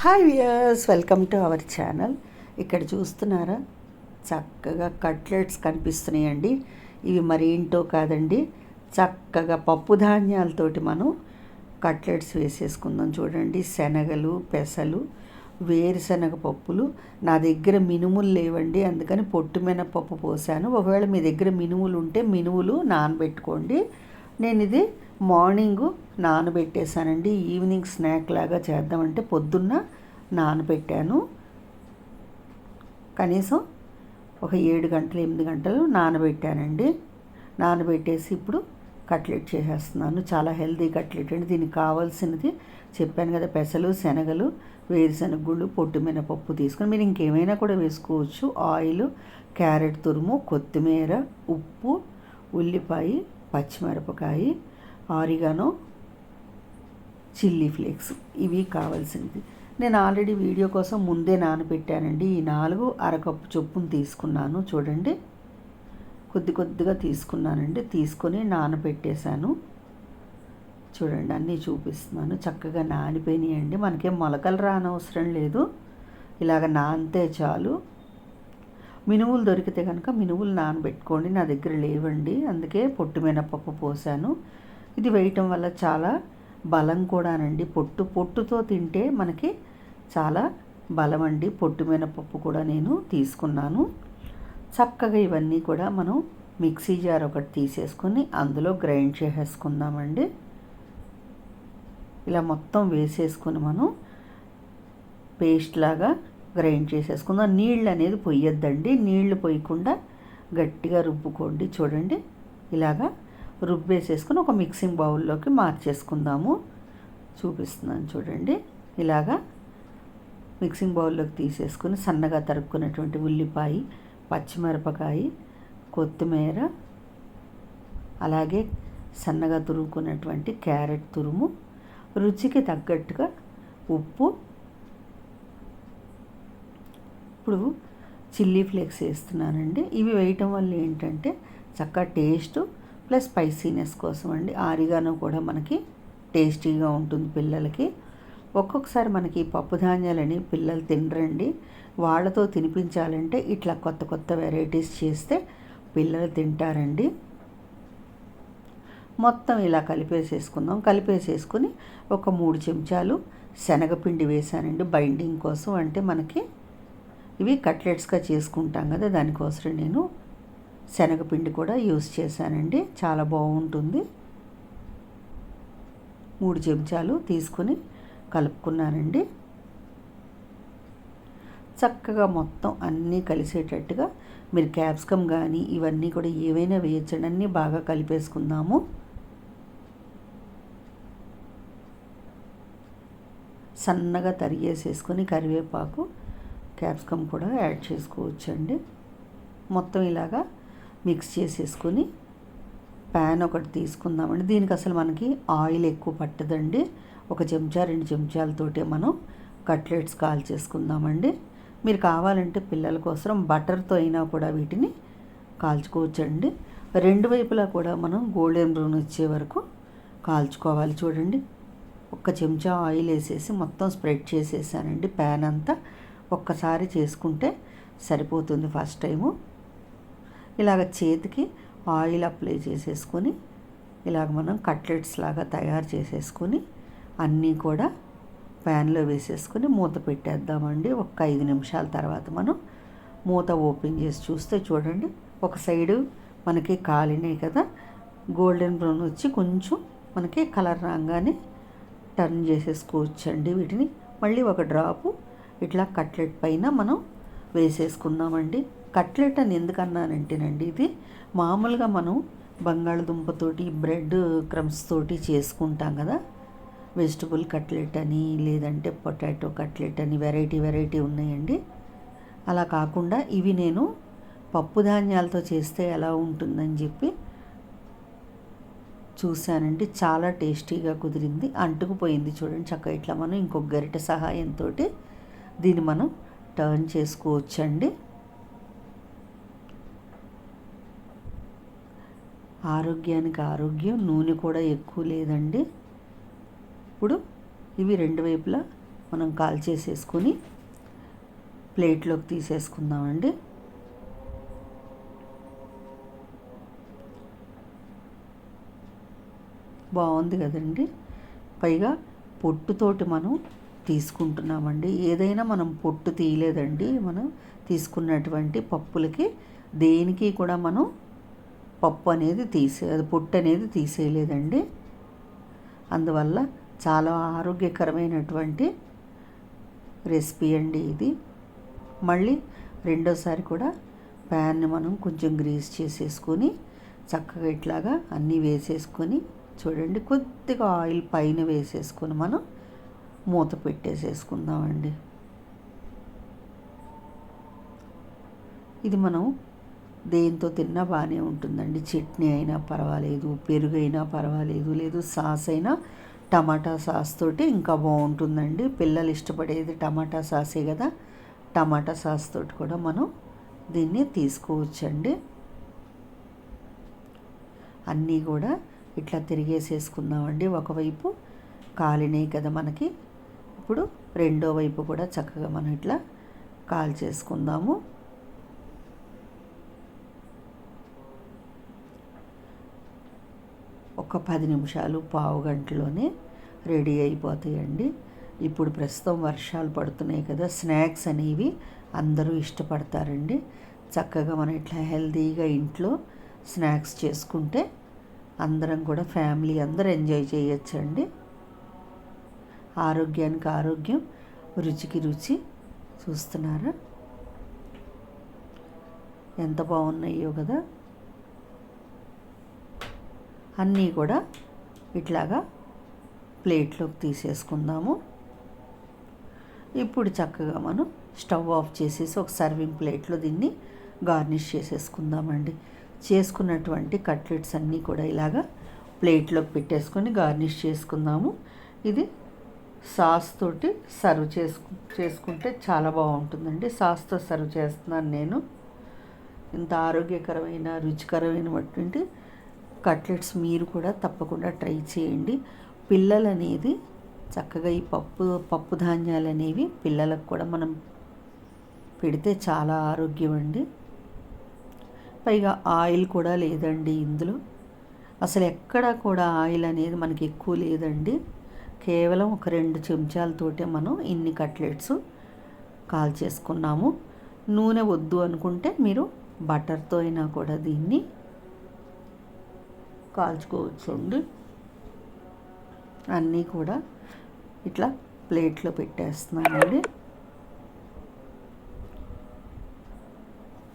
Hi viewers welcome to our channel. ఇక్కడ చూస్తున్నారా? చక్కగా కట్లెట్స్ కనిపిస్తున్నాయండి. ఇవి మరి ఏంటో కాదండి. చక్కగా పప్పు ధాన్యాలతోటి మనం కట్లెట్స్ వేసేసుకుందాం చూడండి. శనగలు పెసలు వేరుశనగ పప్పులు. నా దగ్గర మినుములు లేవండి. అందుకని పొట్టు మినపప్పు పోసాను. ఒకవేళ మీ దగ్గర మినుములు ఉంటే మినుములు నానబెట్టుకోండి. నేను ఇది మార్నింగ్ నానబెట్టేశానండి. ఈవినింగ్ స్నాక్ లాగా చేద్దామంటే పొద్దున్న నానబెట్టాను. కనీసం ఒక ఏడు గంటలు ఎనిమిది గంటలు నానబెట్టానండి. నానబెట్టేసి ఇప్పుడు కట్లెట్ చేసేస్తున్నాను. చాలా హెల్దీ కట్లెట్ అండి. దీనికి కావాల్సినది చెప్పాను కదా పెసలు శనగలు వేరుశనగ గుళ్ళు పొట్టు మినపప్పు తీసుకొని మీరు ఇంకేమైనా కూడా వేసుకోవచ్చు. ఆయిల్ క్యారెట్ తురుము కొత్తిమీర ఉప్పు ఉల్లిపాయ పచ్చిమిరపకాయ ఆరిగానో చిల్లీ ఫ్లేక్స్. ఇవి కావాల్సింది నేను ఆల్రెడీ వీడియో కోసం ముందే నానబెట్టానండి. ఈ నాలుగు అరకప్పు చొప్పును తీసుకున్నాను. చూడండి. కొద్ది కొద్దిగా తీసుకున్నానండి. తీసుకొని నానబెట్టేశాను. చూడండి అన్నీ చూపిస్తున్నాను. చక్కగా నానిపోయినాయండి. మనకేం మొలకలు రానవసరం లేదు. ఇలాగ నానితే చాలు. మినువులు దొరికితే కనుక మినువులు నానబెట్టుకోండి. నా దగ్గర లేవండి. అందుకే పొట్టు మినపప్పు పోసాను. ఇది వేయటం వల్ల చాలా బలం కూడానండి. పొట్టు పొట్టుతో తింటే మనకి చాలా బలం అండి పొట్టు మినపప్పు కూడా నేను తీసుకున్నాను. చక్కగా ఇవన్నీ కూడా మనం మిక్సీ జార్ ఒకటి తీసేసుకొని అందులో గ్రైండ్ చేసేసుకుందామండి. ఇలా మొత్తం వేసేసుకొని మనం పేస్ట్ లాగా గ్రైండ్ చేసేసుకుందాం. నీళ్ళు అనేది పొయ్యొద్దండి నీళ్ళు పోయకుండా గట్టిగా రుబ్బుకోండి. చూడండి. ఇలాగా రుబ్బేసేసుకుని ఒక మిక్సింగ్ బౌల్లోకి మార్చేసుకుందాము. చూపిస్తున్నాను చూడండి. ఇలాగా మిక్సింగ్ బౌల్లోకి తీసేసుకుని సన్నగా తరుక్కున్నటువంటి ఉల్లిపాయ పచ్చిమిరపకాయ కొత్తిమీర అలాగే సన్నగా తురుముకున్నటువంటి క్యారెట్ తురుము రుచికి తగ్గట్టుగా ఉప్పు ఇప్పుడు చిల్లీ ఫ్లేక్స్ వేస్తున్నానండి. ఇవి వేయటం వల్ల ఏంటంటే చక్కగా టేస్ట్ ప్లస్ స్పైసీనెస్ కోసం అండి. ఆరిగానో కూడా మనకి టేస్టీగా ఉంటుంది పిల్లలకి. ఒక్కొక్కసారి మనకి పప్పు ధాన్యాలని పిల్లలు తినరండి. వాళ్ళతో తినిపించాలంటే ఇట్లా కొత్త కొత్త వెరైటీస్ చేస్తే పిల్లలు తింటారండి. మొత్తం ఇలా కలిపేసేసుకుందాం. కలిపేసేసుకుని ఒక మూడు చెంచాలు శనగపిండి వేసానండి బైండింగ్ కోసం అంటే మనకి ఇవి కట్లెట్స్గా చేసుకుంటాం కదా దానికోసం నేను శనగపిండి కూడా యూస్ చేశానండి. చాలా బాగుంటుంది. మూడు చెంచాలు తీసుకొని కలుపుకున్నానండి. చక్కగా మొత్తం అన్నీ కలిసేటట్టుగా మీరు క్యాప్సికమ్ కానీ ఇవన్నీ కూడా ఏవైనా వేయచ్చండి. అన్నీ బాగా కలిపేసుకుందాము. సన్నగా తరిగేసేసుకొని కరివేపాకు క్యాప్సికమ్ కూడా యాడ్ చేసుకోవచ్చండి. మొత్తం ఇలాగా మిక్స్ చేసేసుకొని ప్యాన్ ఒకటి తీసుకుందామండి. దీనికి అసలు మనకి ఆయిల్ ఎక్కువ పట్టదండి. ఒక చెంచా రెండు చెంచాలతోటే మనం కట్లెట్స్ కాల్ చేసుకుందామండి మీరు కావాలంటే పిల్లల కోసం బటర్తో అయినా కూడా వీటిని కాల్చుకోవచ్చండి. రెండు వైపులా కూడా మనం గోల్డెన్ బ్రౌన్ వచ్చే వరకు కాల్చుకోవాలి చూడండి. ఒక చెంచా ఆయిల్ వేసేసి మొత్తం స్ప్రెడ్ చేసేసానండి ప్యాన్ అంతా. ఒక్కసారి చేసుకుంటే సరిపోతుంది ఫస్ట్ టైము. ఇలాగ చేతికి ఆయిల్ అప్లై చేసేసుకొని ఇలాగ మనం కట్లెట్స్ లాగా తయారు చేసేసుకొని అన్నీ కూడా ప్యాన్లో వేసేసుకొని మూత పెట్టేద్దామండి. ఒక ఐదు నిమిషాల తర్వాత మనం మూత ఓపెన్ చేసి చూస్తే చూడండి ఒక సైడు మనకి కాలినాయి కదా గోల్డెన్ బ్రౌన్ వచ్చి కొంచెం మనకి కలర్ రాగానే టర్న్ చేసేసుకోవచ్చండి వీటిని. మళ్ళీ ఒక డ్రాపు ఇట్లా కట్లెట్ పైన మనం వేసేసుకుందామండి. కట్లెట్ అని ఎందుకన్నానంటేనండి ఇది మామూలుగా మనం బంగాళదుంపతోటి బ్రెడ్ క్రమ్స్ తోటి చేసుకుంటాం కదా. వెజిటబుల్ కట్లెట్ అని లేదంటే పొటాటో కట్లెట్ అని వెరైటీ వెరైటీ ఉన్నాయండి. అలా కాకుండా ఇవి నేను పప్పు ధాన్యాలతో చేస్తే ఎలా ఉంటుందని చెప్పి చూశానండి. చాలా టేస్టీగా కుదిరింది అంటుకుపోయింది చూడండి చక్కగా. ఇట్లా మనం ఇంకొక గరిట సహాయంతో దీన్ని మనం టర్న్ చేసుకోవచ్చండి. ఆరోగ్యానికి ఆరోగ్యం నూనె కూడా ఎక్కువ లేదండి. ఇప్పుడు ఇవి రెండు వైపులా మనం కాల్ చేసేసుకొని ప్లేట్లోకి తీసేసుకుందామండి. బాగుంది కదండి. పైగా పొట్టుతోటి మనం తీసుకుంటున్నామండి. ఏదైనా మనం పొట్టు తీయలేదండి. మనం తీసుకున్నటువంటి పప్పులకి దేనికి కూడా మనం పప్పు అనేది తీసే పొట్టు అనేది తీసేయలేదండి. అందువల్ల చాలా ఆరోగ్యకరమైనటువంటి రెసిపీ అండి ఇది. మళ్ళీ రెండోసారి కూడా ప్యాన్ని మనం కొంచెం గ్రీస్ చేసేసుకొని చక్కగా ఇట్లాగా అన్నీ వేసేసుకొని చూడండి కొద్దిగా ఆయిల్ పైన వేసేసుకొని మనం మూత పెట్టేసేసుకుందామండి. ఇది మనం దేంతో తిన్నా బాగానే ఉంటుందండి. చట్నీ అయినా పర్వాలేదు పెరుగు అయినా పర్వాలేదు లేదు సాస్ అయినా టమాటా సాస్ తోటి ఇంకా బాగుంటుందండి. పిల్లలు ఇష్టపడేది టమాటా సాసే కదా టమాటా సాస్ తోటి కూడా మనం దీన్ని తీసుకోవచ్చండి. అన్నీ కూడా ఇట్లా తిరిగేసేసుకుందామండి. ఒకవైపు కాలినాయి కదా మనకి ఇప్పుడు రెండో వైపు కూడా చక్కగా మనం ఇట్లా కాల్ చేసుకుందాము. ఒక పది నిమిషాలు పావు గంటలోనే రెడీ అయిపోతాయండి. ఇప్పుడు ప్రస్తుతం వర్షాలు పడుతున్నాయి కదా స్నాక్స్ అనేవి అందరూ ఇష్టపడతారండి. చక్కగా మనం ఇట్లా హెల్తీగా ఇంట్లో స్నాక్స్ చేసుకుంటే అందరం కూడా ఫ్యామిలీ అందరూ ఎంజాయ్ చేయొచ్చండి. ఆరోగ్యానికి ఆరోగ్యం రుచికి రుచి చూస్తున్నారా. ఎంత బాగున్నాయో కదా. అన్నీ కూడా ఇట్లాగా ప్లేట్లోకి తీసేసుకుందాము. ఇప్పుడు చక్కగా మనం స్టవ్ ఆఫ్ చేసేసి ఒక సర్వింగ్ ప్లేట్లో దీన్ని గార్నిష్ చేసేసుకుందామండి. చేసుకున్నటువంటి కట్లెట్స్ అన్నీ కూడా ఇలాగా ప్లేట్లోకి పెట్టేసుకొని గార్నిష్ చేసుకుందాము. ఇది సాస్ తోటి సర్వ్ చేసుకు చేసుకుంటే చాలా బాగుంటుందండి. సాస్తో సర్వ్ చేస్తున్నాను నేను. ఇంత ఆరోగ్యకరమైన రుచికరమైనటువంటి కట్లెట్స్ మీరు కూడా తప్పకుండా ట్రై చేయండి. పిల్లలు అనేది చక్కగా ఈ పప్పు పప్పు ధాన్యాలు అనేవి పిల్లలకు కూడా మనం పెడితే చాలా ఆరోగ్యం అండి. పైగా ఆయిల్ కూడా లేదండి ఇందులో. అసలు ఎక్కడ కూడా ఆయిల్ అనేది మనకి ఎక్కువ లేదండి. కేవలం ఒక రెండు చెంచాలతోటే మనం ఇన్ని కట్లెట్స్ కాల్ చేసుకున్నాము. నూనె వద్దు అనుకుంటే మీరు బటర్తో అయినా కూడా దీన్ని కాల్చుకోవచ్చండి. అన్నీ కూడా ఇట్లా ప్లేట్లో పెట్టేస్తున్నానండి.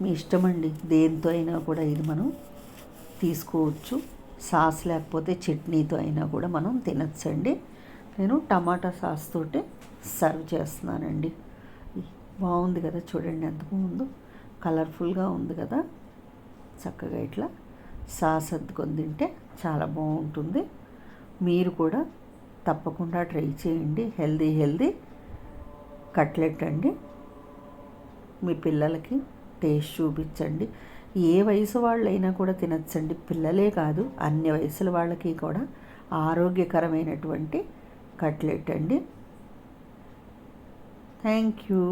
మీ ఇష్టమండి. దేంతో అయినా కూడా ఇది మనం తీసుకోవచ్చు. సాస్ లేకపోతే చట్నీతో అయినా కూడా మనం తినచ్చండి. నేను టమాటా సాస్ తోటి సర్వ్ చేస్తున్నానండి. బాగుంది కదా చూడండి ఎంత బాగుందో. కలర్ఫుల్గా ఉంది కదా. చక్కగా ఇట్లా సాస్ అద్దుకొని తింటే చాలా బాగుంటుంది. మీరు కూడా తప్పకుండా ట్రై చేయండి. హెల్దీ హెల్దీ కట్లెట్ అండి. మీ పిల్లలకి టేస్ట్ చూపించండి. ఏ వయసు వాళ్ళైనా కూడా తినచ్చండి. పిల్లలే కాదు అన్ని వయసుల వాళ్ళకి కూడా ఆరోగ్యకరమైనటువంటి కట్లెట్ అండి థ్యాంక్ యూ.